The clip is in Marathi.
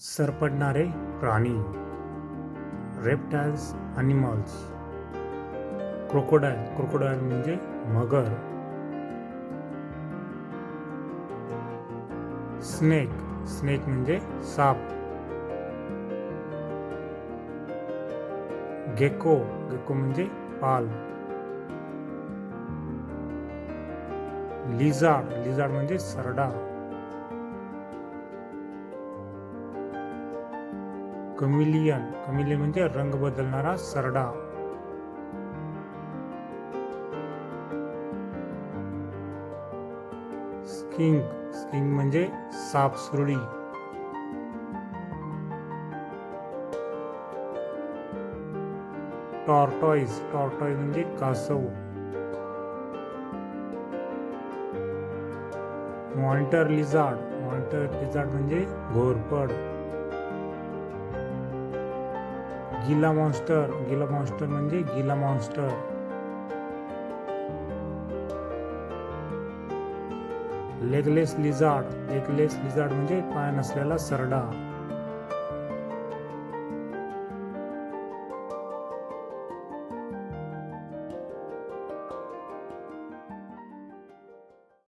सरपडणारे प्राणी रेप्टाइल्स अॅनिमल्स क्रोकोडाईल क्रोकोडाईल म्हणजे मगर स्नेक स्नेक म्हणजे साप गेको गेको म्हणजे पाल लिझार्ड लिझार्ड म्हणजे सरडा कमिलियन. कमिलियन म्हणजे रंग बदलणारा सरडा. स्किंग. स्किंग म्हणजे साप सुरडी. टॉर्टॉइज टॉर्टॉइज म्हणजे कासव. Monitor lizard. मॉनिटर लिझार्ड म्हणजे घोरपड. गिला मॉन्स्टर गिला मॉन्स्टर म्हणजे Gila monster legless lizard legless lizard म्हणजे पाय नसलेला सरडा.